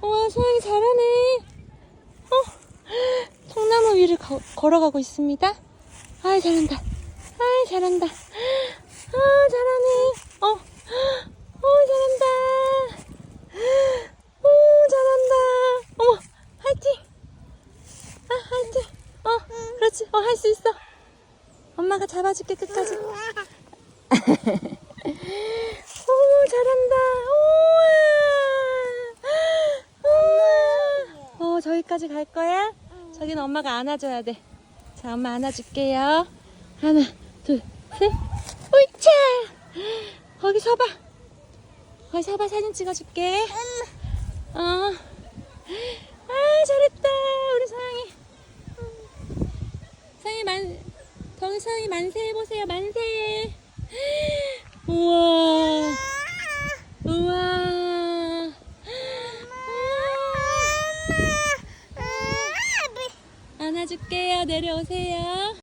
와, 소영이 잘하네. 어, 통나무 위를 거- 걸어가고 있습니다. 아이, 잘한다. 아이, 잘한다. 아, 잘하네. 어, 어, 잘한다. 오, 잘한다. 어머, 화이팅. 아, 화이팅. 어, 그렇지. 어, 할 수 있어. 엄마가 잡아줄게, 끝까지. 오, 잘한다. 우와. 우와. 어, 저기까지 갈 거야? 저기는 엄마가 안아줘야 돼. 자, 엄마 안아줄게요. 하나, 둘, 셋. 우차! 거기 서봐. 거기 서봐. 사진 찍어줄게. 어. 아, 잘했다. 우리 서영이. 서영이 만, 거기 서영이 만세 해보세요. 만세. 우와. 우와. 안아줄게요. 내려오세요.